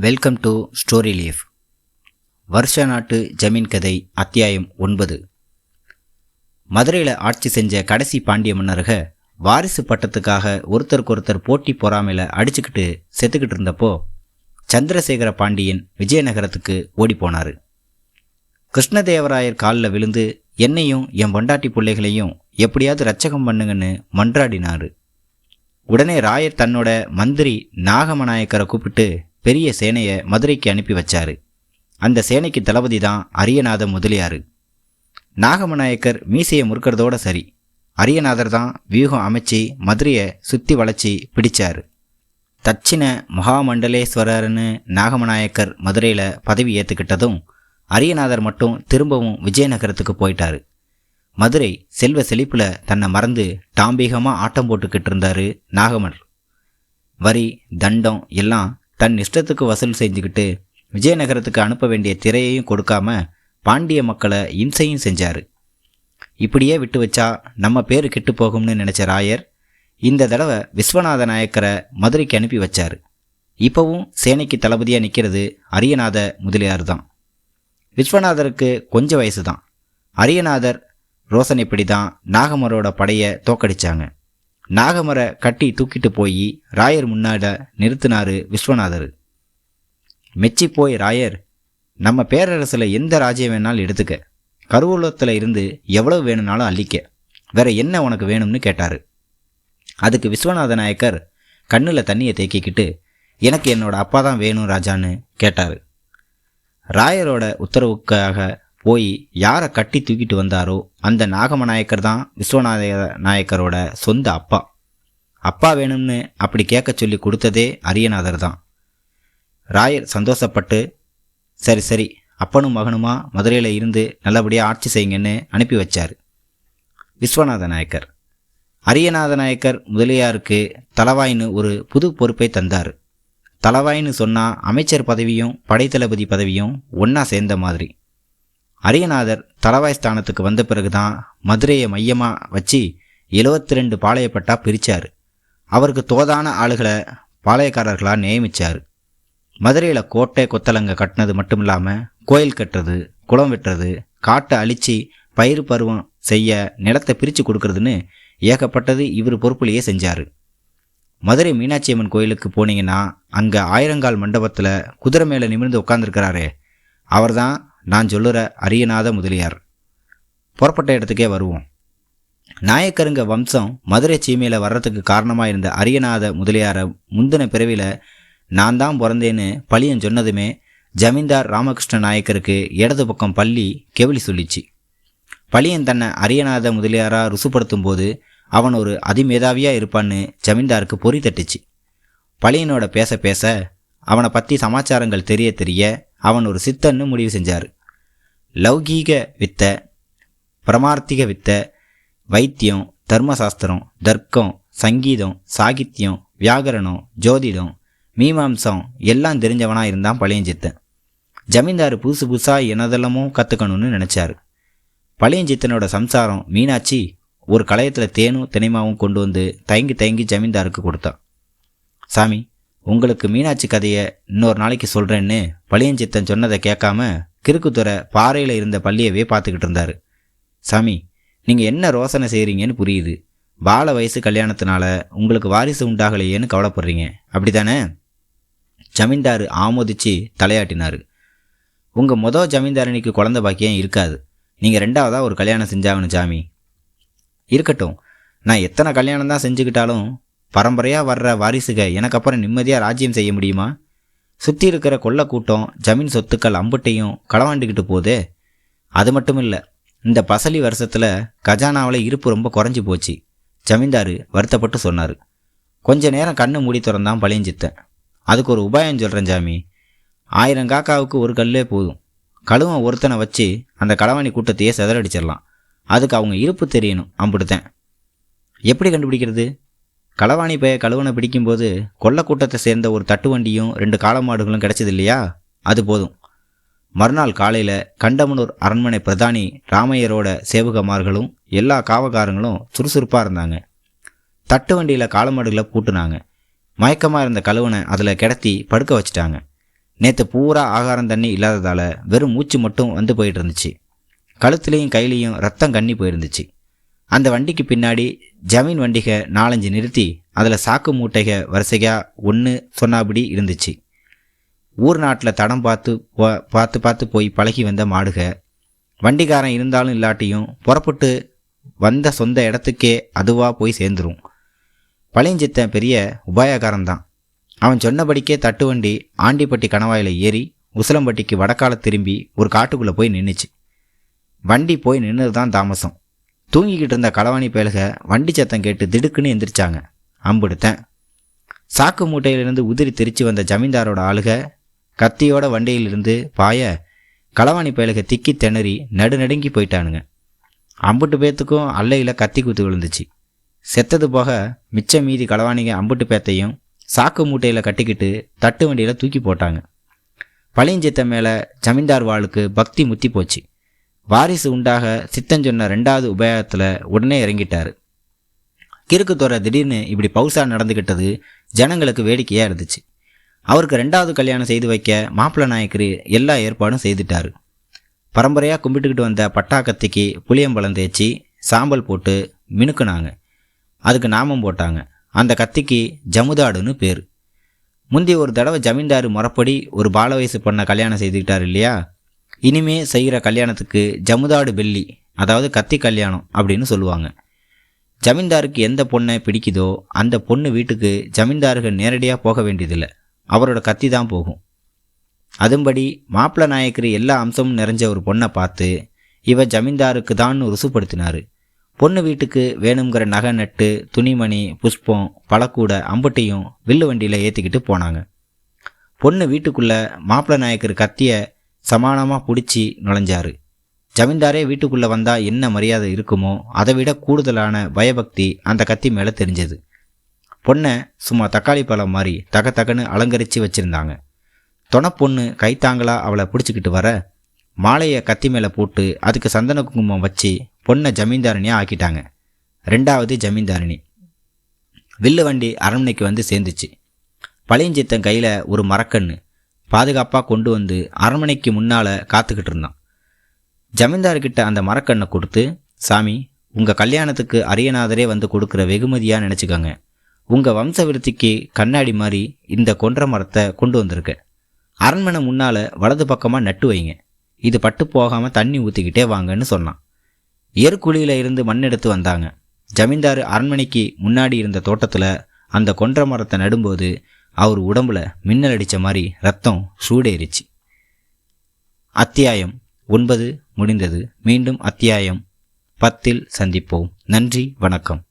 Welcome to story leaf வருஷ நாட்டு ஜமீன் கதை அத்தியாயம் ஒன்பது. மதுரையில் ஆட்சி செஞ்ச கடைசி பாண்டிய மன்னருக வாரிசு பட்டத்துக்காக ஒருத்தருக்கு ஒருத்தர் போட்டி பொறாமையில் அடிச்சுக்கிட்டு செத்துக்கிட்டு இருந்தப்போ சந்திரசேகர பாண்டியன் விஜயநகரத்துக்கு ஓடிப்போனார் கிருஷ்ணதேவராயர் காலில் விழுந்து என்னையும் என் பொண்டாட்டி பிள்ளைகளையும் எப்படியாவது ரச்சகம் பண்ணுங்கன்னு மன்றாடினார். உடனே ராயர் தன்னோட மந்திரி நாகமநாயக்கரை கூப்பிட்டு பெரிய சேனையை மதுரைக்கு அனுப்பி வச்சாரு. அந்த சேனைக்கு தளபதி தான் அரியநாத முதலியார். நாகமநாயக்கர் மீசையை முறுக்கிறதோட சரி. அரியநாதர் தான் வியூகம் அமைச்சு மதுரையை சுற்றி வளைச்சி பிடிச்சாரு. தட்சிண மகாமண்டலேஸ்வரர்னு நாகமநாயக்கர் மதுரையில் பதவி ஏற்றுக்கிட்டதும் அரியநாதர் மட்டும் திரும்பவும் விஜயநகரத்துக்கு போயிட்டார். மதுரை செல்வ செழிப்பில் தன்னை மறந்து டாம்பீகமாக ஆட்டம் போட்டுக்கிட்டு இருந்தார் நாகமர் வரி தண்டம் எல்லாம் தன் இஷ்டத்துக்கு வசூல் செஞ்சுக்கிட்டு விஜயநகரத்துக்கு அனுப்ப வேண்டிய திரையையும் கொடுக்காம பாண்டிய மக்களை இம்சையும் செஞ்சார். இப்படியே விட்டு வச்சா நம்ம பேர் கெட்டு போகும்னு நினச்ச ராயர் இந்த தடவை விஸ்வநாத நாயக்கரை மதுரைக்கு அனுப்பி வச்சார். இப்போவும் சேனைக்கு தளபதியாக நிற்கிறது அரியநாத முதலியார் தான். விஸ்வநாதருக்கு கொஞ்சம் வயசு தான் அரியநாதர் ரோசனைப்படி தான் நாகமரோட படையை தோக்கடிச்சாங்க. நாகமரை கட்டி தூக்கிட்டு போய் ராயர் முன்னாட நிறுத்தினாரு விஸ்வநாதர். மெச்சி போய் ராயர் நம்ம பேரரசில் எந்த ராஜ்யம் வேணாலும் எடுத்துக்க. கருவூலத்தில் இருந்து எவ்வளவு வேணும்னாலும் அள்ளிக்க. வேற என்ன உனக்கு வேணும்னு கேட்டார். அதுக்கு விஸ்வநாத நாயக்கர் கண்ணில் தண்ணியை தேக்கிக்கிட்டு எனக்கு என்னோட அப்பா தான் வேணும் ராஜான்னு கேட்டார். ராயரோட உத்தரவுக்காக போய் யாரை கட்டி தூக்கிட்டு வந்தாரோ அந்த நாகம நாயக்கர் தான் விஸ்வநாத நாயக்கரோட சொந்த அப்பா. அப்பா வேணும்னு அப்படி கேட்க சொல்லி கொடுத்ததே அரியநாதர் தான். ராயர் சந்தோஷப்பட்டு சரி சரி அப்பனும் மகனுமா மதுரையில் இருந்து நல்லபடியாக ஆட்சி செய்யுங்கன்னு அனுப்பி வச்சார் விஸ்வநாத நாயக்கர். அரியநாத நாயக்கர் முதலியாருக்கு தலவாயின்னு ஒரு புது பொறுப்பை தந்தார். தலவாயின்னு சொன்னால் அமைச்சர் பதவியும் படைத்தளபதி பதவியும் ஒன்றா சேர்ந்த மாதிரி. அரியநாதர் தலவாய் ஸ்தானத்துக்கு வந்த பிறகுதான் மதுரையை மையமாக வச்சு எழுவத்தி ரெண்டு பாளையப்பட்டா பிரித்தார் அவருக்கு தோதான ஆளுகளை பாளையக்காரர்களாக நியமித்தார் மதுரையில் கோட்டை கொத்தலங்க கட்டினது மட்டும் இல்லாமல் கோயில் கட்டுறது குளம் வெட்டுறது காட்டை அழித்து பயிர் பருவம் செய்ய நிலத்தை பிரித்து கொடுக்கறதுன்னு ஏகப்பட்டது இவர் பொறுப்புலேயே செஞ்சார். மதுரை மீனாட்சி அம்மன் கோயிலுக்கு போனீங்கன்னா அங்கே ஆயிரங்கால் மண்டபத்தில் குதிரை மேலே நிமிர்ந்து உட்காந்துருக்கிறாரே அவர்தான் நான் சொல்லுற அரியநாத முதலியார். புறப்பட்ட இடத்துக்கே வருவோம். நாயக்கருங்க வம்சம் மதுரை சீமையில் வர்றதுக்கு காரணமாக இருந்த அரியநாத முதலியாரை முந்தின பிறவியில் நான் தான் பிறந்தேன்னு பழியன் சொன்னதுமே ஜமீன்தார் ராமகிருஷ்ண நாயக்கருக்கு இடது பக்கம் பள்ளி கெவிலி சொல்லிச்சு. பழியன் தன்னை அரியநாத முதலியாராக ருசுப்படுத்தும் போது அவன் ஒரு அதிமேதாவியாக இருப்பான்னு ஜமீன்தாருக்கு பொறி தட்டுச்சு. பழியனோட பேச பேச அவனை பற்றி சமாச்சாரங்கள் தெரிய தெரிய அவன் ஒரு சித்தன்னு முடிவு செஞ்சார். லௌகீக வித்த பிரமார்த்திக வித்த வைத்தியம் தர்மசாஸ்திரம் தர்க்கம் சங்கீதம் சாகித்யம் வியாகரணம் ஜோதிடம் மீமாம்சம் எல்லாம் தெரிஞ்சவனாக இருந்தான் பழையஞ்சித்தன் ஜமீன்தார் புதுசு புதுசாக என்னதெல்லாமோ கற்றுக்கணும்னு நினச்சாரு. பழையஞ்சித்தனோட சம்சாரம் மீனாட்சி ஒரு களையத்தில் தேனும் தினைமாவும் கொண்டு வந்து தயங்கி தயங்கி ஜமீன்தாருக்கு கொடுத்தான் சாமி உங்களுக்கு மீனாட்சி கதையை இன்னொரு நாளைக்கு சொல்கிறேன்னு பழையஞ்சித்தன் சொன்னதை கேட்காம கிறுக்குத்துறை பாறையில் இருந்த பள்ளியவே பார்த்துக்கிட்டு இருந்தார். சாமி நீங்கள் என்ன ரோசனை செய்கிறீங்கன்னு புரியுது. பால வயசு கல்யாணத்தினால உங்களுக்கு வாரிசு உண்டாகலையேன்னு கவலைப்படுறீங்க. அப்படி தானே ஜமீன்தார் ஆமோதிச்சு தலையாட்டினார். உங்கள் மொதல் ஜமீன்தாரனிக்கு குழந்த பாக்கியம் இருக்காது. நீங்கள் ரெண்டாவதாக ஒரு கல்யாணம் செஞ்சாகணும் சாமி. இருக்கட்டும் நான் எத்தனை கல்யாணம் தான் செஞ்சுக்கிட்டாலும் பரம்பரையாக வர்ற வாரிசுக எனக்கு அப்புறம் நிம்மதியாக ராஜ்யம் செய்ய முடியுமா? சுற்றி இருக்கிற கொள்ள கூட்டம் ஜமீன் சொத்துக்கள் அம்புட்டையும் களவாண்டுக்கிட்டு போதே அது மட்டும் இல்லை இந்த பசலி வருஷத்தில் கஜானாவில் இருப்பு ரொம்ப குறைஞ்சி போச்சு. ஜமீன்தார் வருத்தப்பட்டு சொன்னார். கொஞ்ச நேரம் கண்ணு மூடி திறந்தான் பழியஞ்சித்தேன் அதுக்கு ஒரு உபாயம் சொல்கிறேன் ஜாமி. ஆயிரம் காக்காவுக்கு ஒரு கல்லே போதும். கழுவன் ஒருத்தனை வச்சு அந்த களவாணி கூட்டத்தையே செதறடிச்சிடலாம். அதுக்கு அவங்க இருப்பு தெரியணும் அம்பிடுத்தேன் எப்படி கண்டுபிடிக்கிறது? களவாணி பைய கழுவனை பிடிக்கும்போது கொல்ல கூட்டத்தை சேர்ந்த ஒரு தட்டு வண்டியும் ரெண்டு காளமாடுகளும் கிடைச்சது இல்லையா அது போதும். மறுநாள் காலையில் கண்டமனூர் அரண்மனை பிரதானி ராமையரோட சேவகமார்களும் எல்லா காவகாரங்களும் சுறுசுறுப்பாக இருந்தாங்க. தட்டு வண்டியில் காளமாடுகளை பூட்டுனாங்க. மயக்கமாக இருந்த கழுவனை அதில் கிடத்தி படுக்க வச்சிட்டாங்க. நேற்று பூரா ஆகாரம் தண்ணி இல்லாததால் வெறும் மூச்சு மட்டும் வந்து போயிட்டு இருந்துச்சு. கழுத்துலேயும் கையிலையும் ரத்தம் கண்ணி போயிருந்துச்சு. அந்த வண்டிக்கு பின்னாடி ஜமீன் வண்டிக நாலஞ்சு நிறுத்தி அதில் சாக்கு மூட்டைக வரிசையாக ஒன்று சொன்னாபடி இருந்துச்சு. ஊர் நாட்டில் தடம் பார்த்து பார்த்து பார்த்து போய் பழகி வந்த மாடுக வண்டிக்காரன் இருந்தாலும் இல்லாட்டியும் புறப்பட்டு வந்த சொந்த இடத்துக்கே அதுவாக போய் சேர்ந்துரும். பழையஞ்சித்தன் பெரிய உபாயக்காரன்தான் அவன் சொன்னபடிக்கே தட்டு வண்டி ஆண்டிப்பட்டி கணவாயில் ஏறி உசிலம்பட்டிக்கு வடக்கால திரும்பி ஒரு காட்டுக்குள்ளே போய் நின்றுச்சு வண்டி போய் நின்றுது தான் தாமசம். தூங்கிக்கிட்டு இருந்த களவாணி பயலுக வண்டி சத்தம் கேட்டு திடுக்குன்னு எந்திரிச்சாங்க. அம்புடுத்தேன். சாக்கு மூட்டையிலிருந்து உதிரி திரிச்சு வந்த ஜமீன்தாரோட ஆளுக கத்தியோட வண்டியிலிருந்து பாய களவாணி பயலுக திக்கி திணறி நடுநடுங்கி போயிட்டானுங்க. அம்புட்டு பேத்துக்கும் அல்லையில் கத்தி குத்து விழுந்துச்சு. செத்தது போக மிச்ச மீதி களவாணிங்க அம்புட்டு பேத்தையும் சாக்கு மூட்டையில் கட்டிக்கிட்டு தட்டு வண்டியில் தூக்கி போட்டாங்க. பழியஞ்சித்த மேலே ஜமீன்தார் வாளுக்கு பக்தி முத்தி போச்சு. வாரிசு உண்டாக சித்தன் சொன்ன ரெண்டாவது உபயோகத்தில் உடனே இறங்கிட்டார். கிறுக்கு துறை திடீர்னு இப்படி பவுசா நடந்துக்கிட்டது ஜனங்களுக்கு வேடிக்கையாக இருந்துச்சு. அவருக்கு ரெண்டாவது கல்யாணம் செய்து வைக்க மாப்பிள்ள நாயக்கர் எல்லா ஏற்பாடும் செய்துட்டார். பரம்பரையாக கும்பிட்டுக்கிட்டு வந்த பட்டாக்கத்திக்கு புளியம்பழம் தேய்ச்சி சாம்பல் போட்டு மினுக்குனாங்க. அதுக்கு நாமம் போட்டாங்க. அந்த கத்திக்கு ஜமுதாடுன்னு பேர். முந்தி ஒரு தடவை ஜமீன்தார் முறப்படி ஒரு பால வயசு பொண்ணை கல்யாணம் செய்துக்கிட்டார் இல்லையா? இனிமே செய்கிற கல்யாணத்துக்கு ஜமுதாடு பெல்லி அதாவது கத்தி கல்யாணம் அப்படின்னு சொல்லுவாங்க. ஜமீன்தாருக்கு எந்த பொண்ணை பிடிக்குதோ அந்த பொண்ணு வீட்டுக்கு ஜமீன்தார்கள் நேரடியாக போக வேண்டியதில்லை. அவரோட கத்தி தான் போகும். அதும்படி மாப்பிள்ள நாயக்கர் எல்லா அம்சமும் நிறைஞ்ச ஒரு பொண்ணை பார்த்து இவ ஜமீன்தாருக்கு தான் ருசுப்படுத்தினார். பொண்ணு வீட்டுக்கு வேணுங்கிற நகை நட்டு துணிமணி புஷ்பம் பழக்கூட அம்புட்டையும் வில்லு வண்டியில் ஏற்றிக்கிட்டு போனாங்க. பொண்ணு வீட்டுக்குள்ளே மாப்பிள்ள நாயக்கர் கத்தியை சமானமாக பிடிச்சி நுழைஞ்சாரு. ஜமீன்தாரே வீட்டுக்குள்ளே வந்தால் என்ன மரியாதை இருக்குமோ அதை விட கூடுதலான பயபக்தி அந்த கத்தி மேலே தெரிஞ்சது. பொண்ணை சும்மா தக்காளி பழம் மாதிரி தக தகன்னு அலங்கரித்து வச்சுருந்தாங்க. பொண்ணு கைத்தாங்களா அவளை பிடிச்சிக்கிட்டு வர மாலையை கத்தி மேலே போட்டு அதுக்கு சந்தன குங்குமம் வச்சு பொண்ணை ஜமீன்தாரணியாக ஆக்கிட்டாங்க. ரெண்டாவது ஜமீன்தாரணி வில்லு வண்டி அரண்மனைக்கு வந்து சேர்ந்துச்சு. பழையஞ்சித்தன் கையில் ஒரு மரக்கன்று பாதுகாப்பாக கொண்டு வந்து அரண்மனைக்கு முன்னால் காத்துக்கிட்டு இருந்தான். ஜமீன்தார்கிட்ட அந்த மரக்கண்ணை கொடுத்து சாமி உங்கள் கல்யாணத்துக்கு அரியநாதரே வந்து கொடுக்குற வெகுமதியாக நினச்சிக்கோங்க. உங்கள் வம்ச விருத்திக்கு கண்ணாடி மாதிரி இந்த கொன்ற மரத்தை கொண்டு வந்திருக்க. அரண்மனை முன்னால் வலது பக்கமாக நட்டு வைங்க. இது பட்டு போகாமல் தண்ணி ஊற்றிக்கிட்டே வாங்கன்னு சொன்னான். ஏற்குழியில் இருந்து மண் எடுத்து வந்தாங்க. ஜமீன்தார் அரண்மனைக்கு முன்னாடி இருந்த தோட்டத்தில் அந்த கொன்ற மரத்தை நடும்போது அவர் உடம்புல மின்னல் அடித்த மாதிரி ரத்தம் சூடேறிச்சு. அத்தியாயம் ஒன்பது முடிந்தது. மீண்டும் அத்தியாயம் பத்தில் சந்திப்போம். நன்றி வணக்கம்.